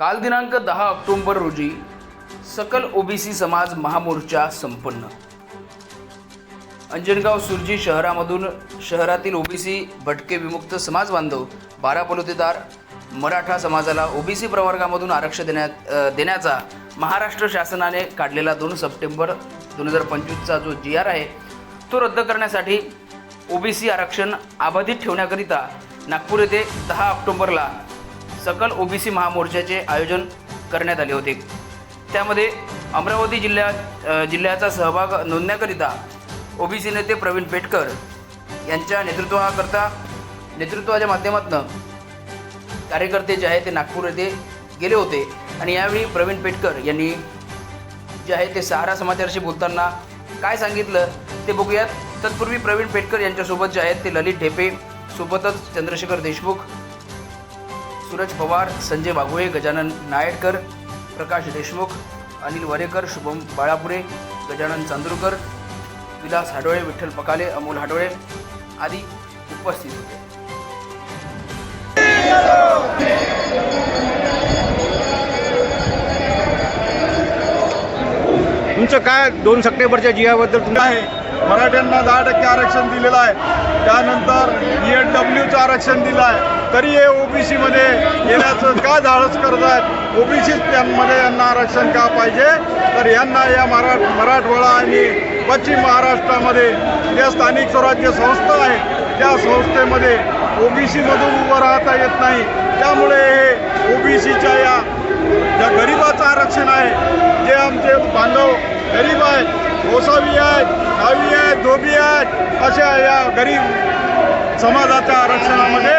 काल दिनांक दहा ऑक्टोंबर रोजी सकल ओबीसी समाज महामोर्चा संपन्न. अंजनगाव सुरजी शहरामधून शहरातील ओबीसी भटके विमुक्त समाज बांधव बारा बलुतेदार मराठा समाजाला ओबीसी प्रवर्गामधून आरक्षण देण्यात देण्याचा महाराष्ट्र शासनाने काढलेला दोन सप्टेंबर दोन हजार पंचवीसचा जो जी आर आहे तो रद्द करण्यासाठी ओबीसी आरक्षण अबाधित ठेवण्याकरिता नागपूर येथे दहा ऑक्टोबरला सकल ओबीसी महामोर्चाचे आयोजन करण्यात आले होते. त्यामध्ये अमरावती जिल्ह्यात जिल्ह्याचा सहभाग नोंदण्याकरिता ओबीसी नेते प्रवीण पेटकर यांच्या नेतृत्वाकरता नेतृत्वाच्या माध्यमातून कार्यकर्ते जे आहे ते नागपूर येथे गेले होते. आणि यावेळी प्रवीण पेटकर यांनी जे आहे ते सहारा समाचारशी बोलताना काय सांगितलं ते बघूयात. तत्पूर्वी प्रवीण पेटकर यांच्यासोबत जे आहेत ते ललित ढेपे सोबतच चंद्रशेखर देशमुख सूरज पवार संजय बागुळे गजानन नायडकर प्रकाश देशमुख अनिल वरेकर शुभम बाळापुरे गजानन चांदूरकर विलास हाडोळे विठ्ठल पकाले अमोल हाडोळे आदी उपस्थित होते. तुमचं काय दोन सप्टेंबरच्या जियाबद्दल तुमचं आहे. मराठ्यांना दहा टक्के आरक्षण दिलेलं आहे. त्यानंतर ई एन डब्ल्यूचं आरक्षण दिलं आहे. तरी हे ओबीसीमध्ये येण्याचं का धाडस करत आहेत? ओबीसी त्यांमध्ये यांना आरक्षण का पाहिजे? तर यांना या मरा मराठवाडा आणि पश्चिम महाराष्ट्रामध्ये ज्या स्थानिक स्वराज्य संस्था आहे त्या संस्थेमध्ये ओबीसीमधून उभं राहता येत नाही. त्यामुळे हे ओबीसीच्या या ज्या गरिबाचं आरक्षण आहे जे आमचे बांधव गरीब आहेत गोसावी आहेत गावी अशा या गरीब समाजाच्या आरक्षणामध्ये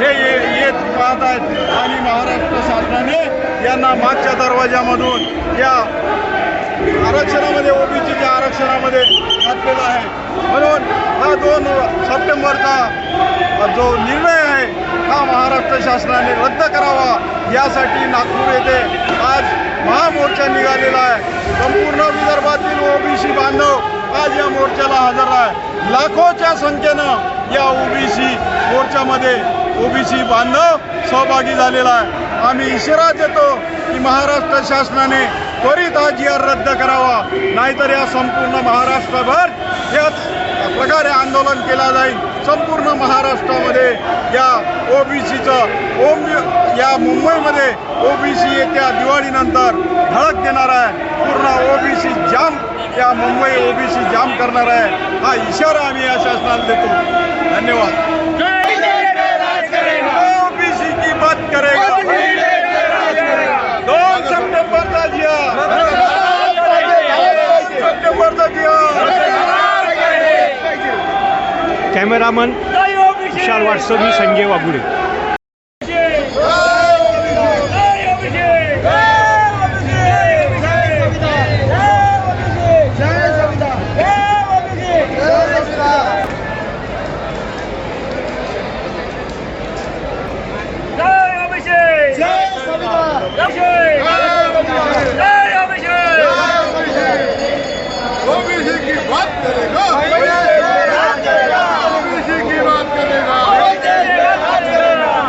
हे ये- येत पाहत आहेत आणि महाराष्ट्र शासनाने यांना मागच्या दरवाजामधून या आरक्षणामध्ये ओबीसीच्या आरक्षणामध्ये घातलेला आहे. म्हणून हा दोन सप्टेंबरचा जो निर्णय आहे हा महाराष्ट्र शासनाने रद्द करावा यासाठी नागपूर येथे आज महामोर्चा निघालेला आहे. संपूर्ण विदर्भातील ओबीसी बांधव आज या मोर्चाला हजर आहे लाखोच्या संख्येनं या ओबीसी मोर्चामध्ये ओबीसी बांधव सहभागी झालेला आहे. आम्ही इशारा देतो की महाराष्ट्र शासनाने त्वरित हा जी आर रद्द करावा. नाहीतर या संपूर्ण महाराष्ट्रभर याच प्रकारे आंदोलन केला जाईल. संपूर्ण महाराष्ट्रामध्ये या ओबीसीचं ओम या मुंबईमध्ये ओबीसी येत्या दिवाळीनंतर धडक देणार आहे. जाम या मुंबई ओबीसी जाम करणार आहे. हा इशारा आम्ही या शासनाला देतो. धन्यवाद. ओबीसी की बात करेगा. दोन सप्टेंबरचा दिया. सप्टेंबरचा दिया. कॅमेरामन विशाल वाटसवी संजय वागुडे ओबीसी की बात करेगा ओबीसी की बात करेगा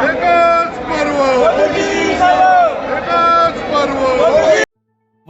एकच पर्व एकच पर्व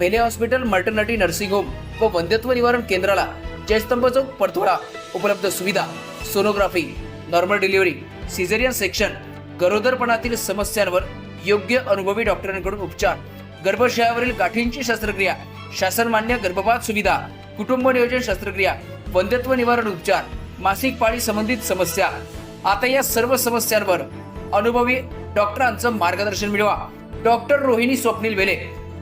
Pele hospital maternity nursing home व वंध्यत्व निवारण केंद्राला जयस्तंभ चौक परथोडा. उपलब्ध सुविधा sonography normal delivery caesarean section गरोदरपणातील समस्यांवर योग्य अनुभवी डॉक्टरांकडून उपचार गर्भाशयावरील गाठींची शस्त्रक्रिया शासनमान्य गर्भपात सुविधा कुटुंब नियोजन शस्त्रक्रिया वंध्यत्व निवारण उपचार मासिक पाळी संबंधित समस्या. आता या सर्व समस्यांवर अनुभवी डॉक्टरांचं मार्गदर्शन मिळवा. डॉक्टर रोहिणी स्वप्नील वेले